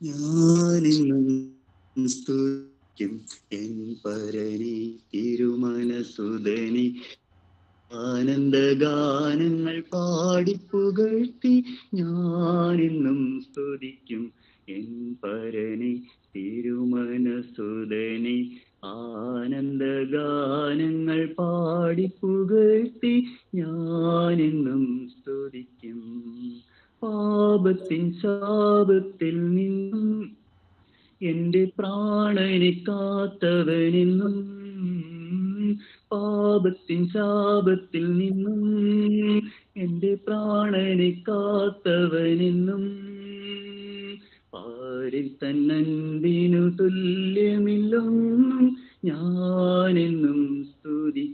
ഞാനിന്നും സ്തുതിക്കും എൻ പരനി തിരുമനസുതനി ആനന്ദഗാനങ്ങൾ പാടിപ്പുകഴ്ത്തി ഞാനിന്നും സ്തുതിക്കും എൻ പരനി തിരുമനസുധനി ആനന്ദഗാനങ്ങൾ പാടിപ്പുകഴ്ത്തി ഞാനിന്നും പാപത്തിൻ ശാപത്തിൽ നിന്നും എന്റെ പ്രാണനെ കാത്തവനെന്നും പാപത്തിൻ ശാപത്തിൽ നിന്നും എന്റെ പ്രാണനെ കാത്തവനെന്നും പാരിൽ തന്നൻപിനു തുല്യമില്ലൊന്നും ഞാനെന്നും സ്തുതി.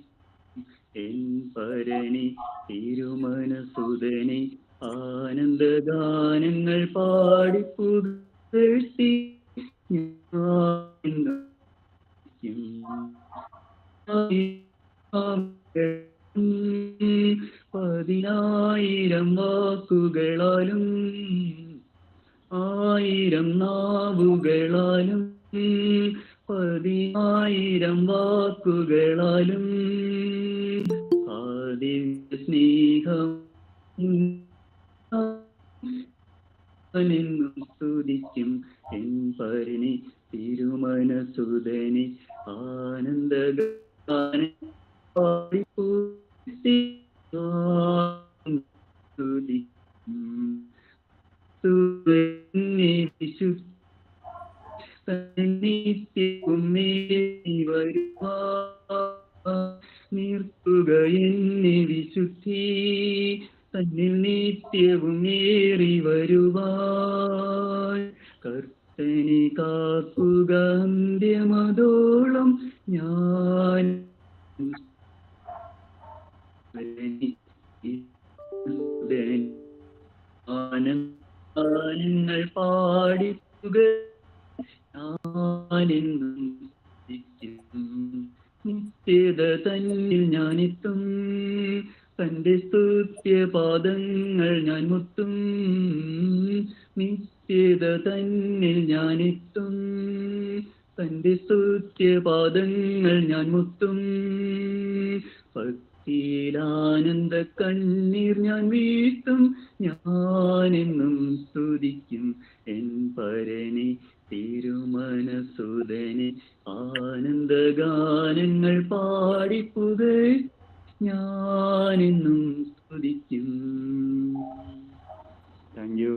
എൻ പരണി തിരുമനസുതനെ ആനന്ദഗാനങ്ങൾ പാടിപ്പുകഴ്ത്തി പതിനായിരം വാക്കുകളാലും ആയിരം നാവുകളാലും പതിനായിരം വാക്കുകളാലും ആദ്യ സ്നേഹം എന്നും സ്തുതിക്കും എൻ പരിണി തിരുമനസുതനി ആനന്ദഗാന നിത്യവും ഏറി വരുവാൻ കർത്തനെ കാക്കുക അന്ത്യമതോളം ഞാൻ ആനന്ദങ്ങൾ പാടിക്കുക ഞാനെന്നും. നിത്യത തന്നിൽ ഞാനെത്തും തന്റെ സ്തുത്യപാദങ്ങൾ ഞാൻ മുത്തും. നിത്യത തന്നിൽ ഞാനെത്തും തന്റെ സ്തുത്യപാദങ്ങൾ ഞാൻ മുത്തും. ഭക്തിയിലാനന്ദ കണ്ണീർ ഞാൻ വീഴ്ത്തും ഞാനെന്നും സ്തുതിക്കും. എൻ പരനെ തിരുമനസുതനെ ആനന്ദഗാനങ്ങൾ പാടിപ്പുക ഞാനെന്നും സ്തുതിക്കും. Thank you